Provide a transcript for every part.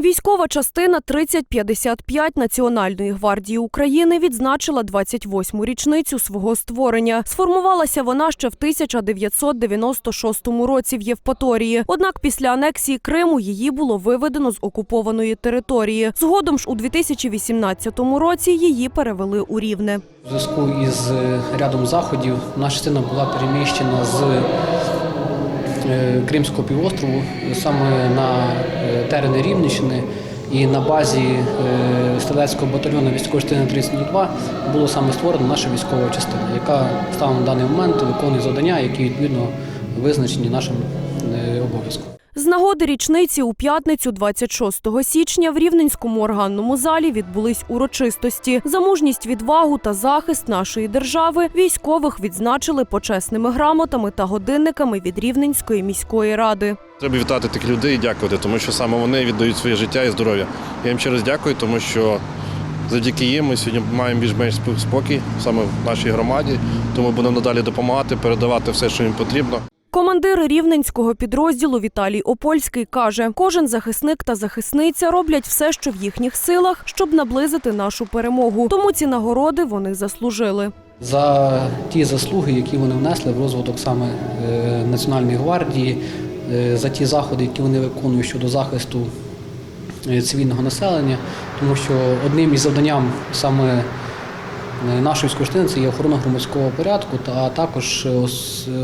Військова частина 3055 Національної гвардії України відзначила 28-му річницю свого створення. Сформувалася вона ще в 1996 році в Євпаторії. Однак після анексії Криму її було виведено з окупованої території. Згодом ж у 2018 році її перевели у Рівне. У зв'язку із е, рядом заходів наша частина була переміщена з Кримського півострову саме на е, терени Рівненщини. І на базі е, стрілецького батальйону військової частини 32 було саме створена наша військова частина, яка станом на даний момент виконує завдання, які відповідно визначені нашим е, обов'язком. З нагоди річниці у п'ятницю, 26 січня, в Рівненському органному залі відбулись урочистості. За мужність, відвагу та захист нашої держави військових відзначили почесними грамотами та годинниками від Рівненської міської ради. Треба вітати таких людей і дякувати, тому що саме вони віддають своє життя і здоров'я. Я їм ще раз дякую, тому що завдяки їм ми сьогодні маємо більш-менш спокій саме в нашій громаді, тому будемо надалі допомагати, передавати все, що їм потрібно. Командир рівненського підрозділу Віталій Опольський каже: кожен захисник та захисниця роблять все, що в їхніх силах, щоб наблизити нашу перемогу. Тому ці нагороди вони заслужили. за ті заслуги, які вони внесли в розвиток саме е, Національної гвардії, е, за ті заходи, які вони виконують щодо захисту е, цивільного населення, тому що одним із завданням саме е, нашої військової це є охорона громадського порядку, та також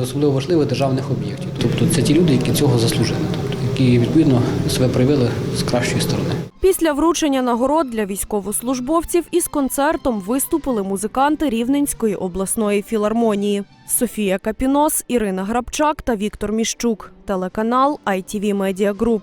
особливо важливих державних об'єктів. Тобто це ті люди, які цього заслужили, тобто які відповідно себе проявили з кращої сторони. Після вручення нагород для військовослужбовців із концертом виступили музиканти Рівненської обласної філармонії. Софія Капінос, Ірина Грабчак та Віктор Міщук. Телеканал ITV Media Group.